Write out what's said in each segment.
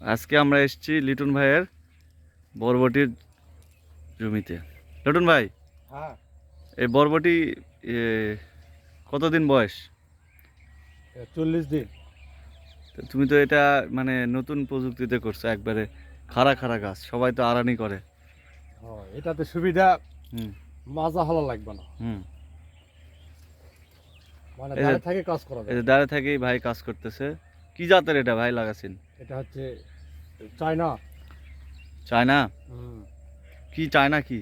আজকে আমরা এসেছি লিটন ভাইয়ের বরবটির জমিতে। লিটন ভাই হ্যাঁ। এই বরবটি কতদিন বয়স? চল্লিশ দিন। তুমি তো এটা মানে নতুন প্রযুক্তিতে করছ একবারে খাড়া খাড়া গাছ সবাই তো আরানি করে। এটাতে সুবিধা হুম। মাজা হলা লাগবে না। হুম। মানে দাঁড়িয়ে থেকে কাজ করা দাঁড়িয়ে থেকেই ভাই কাজ করতেছে। কি জাতের এটা ভাই লাগাছেন? এটা হচ্ছে চায়না। চায়না? হুম, কি চায়না কি?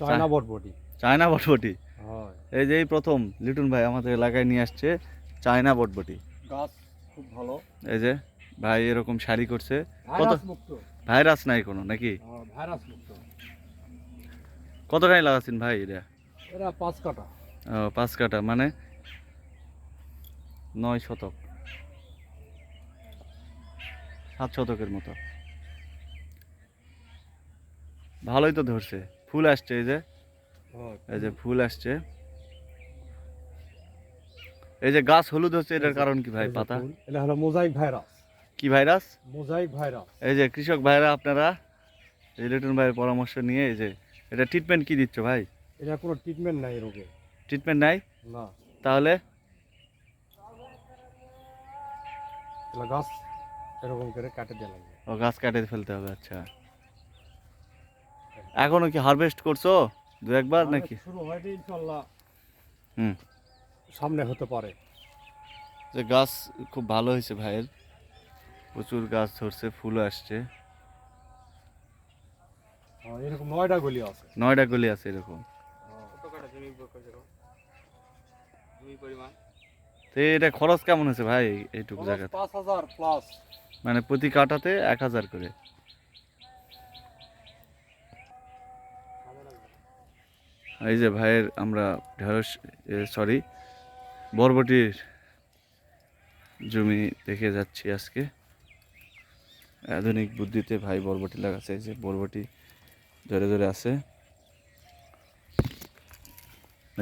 চায়না বটবটি। চায়না বটবটি? হয়। এই যে এই প্রথম লিটন ভাই আমাদের এলাকায় নিয়ে আসছে চায়না বটবটি। গাছ খুব ভালো। এই যে ভাই এরকম শাড়ি করছে। কত মুক্ত। ভাইরাস নাই কোনো নাকি? হ্যাঁ, ভাইরাস মুক্ত। কতটাই লাগাচ্ছেন ভাই এটা? এরা পাঁচ কাটা ও, পাঁচ কাটা মানে নয় শতক। সাত শতকের মতো। ভালোই তো ধরছে। ফুল আসছে এই যে। এই যে ফুল আসছে। এই যে গাছ হলুদ হচ্ছে এটার কারণ কি ভাই? পাতা? এটা হলো মোজাইক ভাইরাস। কি ভাইরাস? Mosaic virus. এই যে কৃষক ভাইরা আপনারা এই লিটন ভাইয়ের পরামর্শ নিয়ে এই যে এটা ট্রিটমেন্ট কি দিচ্ছ ভাই? এটা কোনো ট্রিটমেন্ট নাই রোগে ট্রিটমেন্ট নাই? না। তাহলে গাছ এরকম করে কাটে দেওয়া লাগবে ও গাছ কাটে ফেলতে হবে আচ্ছা। এখনও কি হারভেস্ট করছ? দু একবার নাকি? শুরু হয়নি ইনশাল্লাহ হুম। সামনে হতে পারে। যে গাছ খুব ভালো হয়েছে ভাইয়ের। প্রচুর গাছ ধরছে ফুলও আসছে। এরকম নয়টা গলি আছে। নয়টা গলি আছে এরকম। তো এটা খরচ কেমন হয়েছে ভাই এইটুকু জায়গাতে? পাঁচ হাজার প্লাস মানে প্রতি কাটাতে এক হাজার করে। এই যে ভাইয়ের আমরা ঢেঁড়স সরি বরবটির জমি দেখে যাচ্ছি আজকে। আধুনিক বুদ্ধিতে ভাই বরবটি লাগাচ্ছে এই যে বরবটি ধরে ধরে আছে।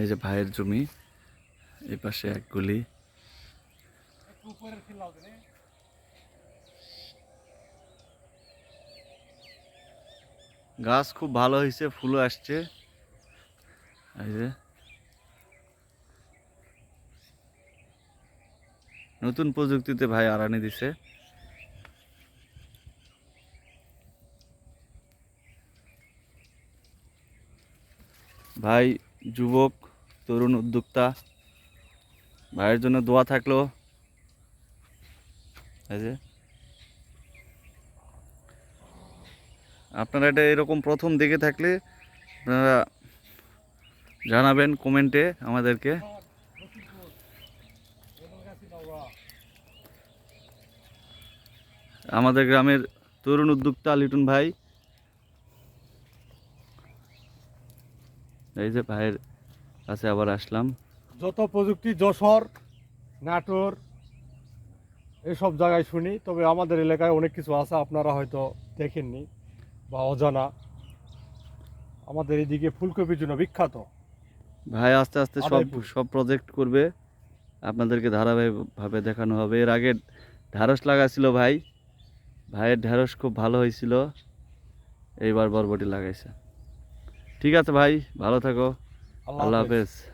এই যে ভাইয়ের জমি এই পাশে এক গুলি। গাছ খুব ভালো হয়েছে, ফুলও আসছে। নতুন প্রযুক্তিতে ভাই আরানি দিছে। ভাই, যুবক, তরুণ উদ্যোক্তা, ভাইয়ের জন্য দোয়া থাকল যে। আপনারা এটা এরকম প্রথম দেখে থাকলে আপনারা জানাবেন কমেন্টে আমাদেরকে। আমাদের গ্রামের তরুণ উদ্যোক্তা লিটন ভাই। এই যে ভাইয়ের কাছে আবার আসলাম। যত প্রযুক্তি, যশোর, নাটোর এসব জায়গায় শুনি তবে আমাদের এলাকায় অনেক কিছু আছে আপনারা হয়তো দেখেননি বা অজানা। আমাদের এদিকে ফুলকপির জন্য বিখ্যাত। ভাই আস্তে আস্তে সব সব প্রজেক্ট করবে। আপনাদেরকে ধারাবাহিকভাবে দেখানো হবে। এর আগে ঢ্যাঁড়স লাগাছিল ভাই। ভাইয়ের ঢ্যাঁড়স খুব ভালো হয়েছিল। এইবার বরবটি লাগাইছে। ঠিক আছে ভাই ভালো থাকো। আল্লাহ হাফেজ।